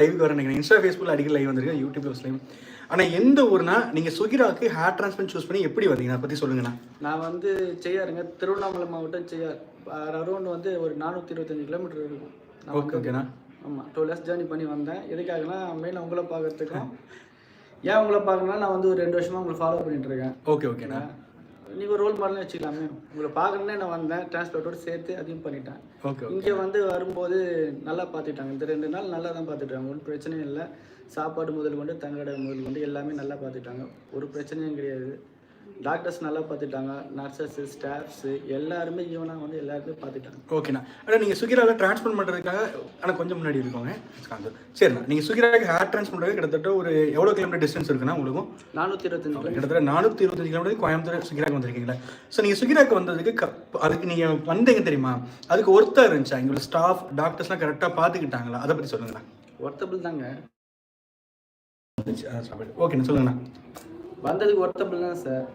லைவுக்கு வர நினைக்கிறேன். இன்ஸ்டா ஃபேஸ்புக்கில் அடிக்கடி லைவ் வந்திருக்கு யூடியூப்ல லைவ் ஆனால் எந்த ஊர்னா நீங்கள் சுகிராக்கு ஹேர் டிரான்ஸ்பிளண்ட் சூஸ் பண்ணி எப்படி வந்தீங்க? அதை பற்றி சொல்லுங்கண்ணா. நான் வந்து செய்யாருங்க. திருவண்ணாமலை மாவட்டம் செய்யார். அரௌண்ட் வந்து ஒரு நானூற்றி இருபத்தஞ்சி கிலோமீட்டர் இருக்கும். ஓகே ஓகேண்ணா ஆமாம் டூ இயர்ஸ் ஜேர்னி பண்ணி வந்தேன். எதுக்காகனா மெயின் உங்களை பார்க்கறதுக்கும். ஏன் உங்களை பார்க்கணும்னா நான் வந்து ஒரு ரெண்டு வருஷமாக உங்களை ஃபாலோ பண்ணிட்டு இருக்கேன். ஓகே ஓகேண்ணா நீங்கள் ஒரு ரோல் மாடல்னு வச்சுக்கலாமே. உங்களை பார்க்கணுன்னே நான் வந்தேன். டிரான்ஸ்போர்ட்டோட சேர்த்து அதையும் பண்ணிட்டேன். ஓகே இங்கே வந்து வரும்போது நல்லா பார்த்துட்டாங்க. இந்த ரெண்டு நாள் நல்லா தான் பார்த்துட்டாங்க. ஒன்றும் பிரச்சனையும் இல்லை. சாப்பாடு முதல் கொண்டு தங்கடை முதல் கொண்டு எல்லாமே நல்லா பார்த்துட்டாங்க. ஒரு பிரச்சனையும் கிடையாது. டாக்டர்ஸ் நல்லா பார்த்துட்டாங்க நர்சஸ்ஸு ஸ்டாஃப்ஸு எல்லாருமே ஈவனாக வந்து எல்லாருமே பார்த்துட்டாங்க. ஓகேண்ணா. ஆனால் நீங்கள் சுகிராவில் ட்ரான்ஸ்ஃபர் பண்ணுறதுக்காக ஆனால் கொஞ்சம் முன்னாடி இருக்கோங்க. சரிண்ணா. நீங்கள் சுகிராவுக்கு ஹேர் ட்ரான்ஸ்ஃபர் பண்ணுறது கிட்டத்தட்ட ஒரு எவ்வளோ கிலோமீட்டர் டிஸ்டன்ஸ் இருக்குண்ணா உங்களுக்கும் நானூற்றி இருபத்தஞ்சு கிட்டத்தட்ட நானூற்றி இருபத்தஞ்சு கிலோமீட்டர் கோயம்புத்தூர் சுகிராக்கு வந்திருக்கீங்களா? ஸோ நீங்கள் சுகிராக்கு வந்ததுக்கு அதுக்கு நீங்கள் வந்தீங்க தெரியுமா? அதுக்கு ஒருத்தர் இருந்துச்சா? எங்களோட ஸ்டாஃப் டாக்டர்ஸ்லாம் கரெக்டாக பார்த்துக்கிட்டாங்களா? அதை பற்றி சொல்லுங்கண்ணா. ஒர்த்தபிள் தாங்க ஓகேண்ணா சொல்லுங்கண்ணா. வந்ததுக்கு ஒர்த்தபிள் தான் சார்.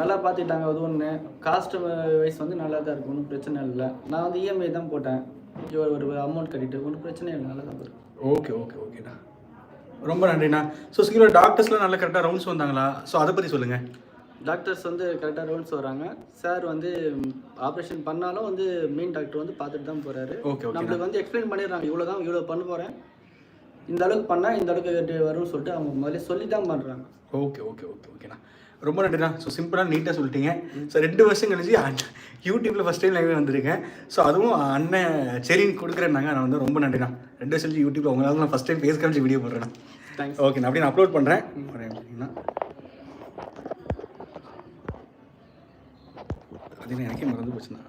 நல்லா பார்த்துக்கிட்டாங்க அது ஒன்று காஸ்ட் வைஸ் வந்து நல்லா தான் இருக்கும் ஒன்றும் பிரச்சனை இல்லை. நான் வந்து இஎம்ஐ தான் போட்டேன். ஒரு ஒரு அமௌண்ட் கட்டிட்டு ஒன்றும் பிரச்சனை இல்லை நல்லா தான் ஓகே ஓகே ஓகேண்ணா ரொம்ப நன்றிண்ணா. ஸோ சுகிரோட டாக்டர்ஸ்லாம் நல்லா கரெக்டாக ரவுண்ட்ஸ் வந்தாங்களா? ஸோ அதை பற்றி சொல்லுங்கள் டாக்டர்ஸ் வந்து கரெக்டாக ரவுண்ட்ஸ் வராங்க. சார் வந்து ஆப்ரேஷன் பண்ணாலும் வந்து மெயின் டாக்டர் வந்து பார்த்துட்டு தான் போகிறாரு நம்மளுக்கு வந்து எக்ஸ்பிளைன் பண்ணிடுறாங்க. இவ்வளோ தான் இவ்வளோ பண்ண போகிறேன் இந்த அளவுக்கு பண்ணால் இந்த அளவுக்கு வரும்னு சொல்லிட்டு அவங்க முதல்ல சொல்லி தான் பண்ணுறாங்க ஓகே ஓகே ஓகே ஓகேண்ணா. ரொம்ப நன்றிண்ணா. ஸோ சிம்பிளாக நீட்டாக சொல்லிட்டீங்க. ஸோ ரெண்டு வருஷம் கழிச்சு யூடியூப்பில் ஃபஸ்ட் டைம் லைவ் வந்திருக்கேன். ஸோ அதுவும் அண்ணன் சரின்னு கொடுக்குறேன்னாங்க. நான் வந்து ரொம்ப நன்றிண்ணா. ரெண்டு வருஷம் கழிச்சு யூடியூப்பில் உங்களால் நான் ஃபஸ்ட் டைம் பேஸ் காமிச்சு வீடியோ போடுறேன் தேங்க்ஸ் ஓகே நான் அப்படியே நான் அப்லோட் பண்ணுறேன். அது எனக்கே மறந்து போச்சுண்ணா.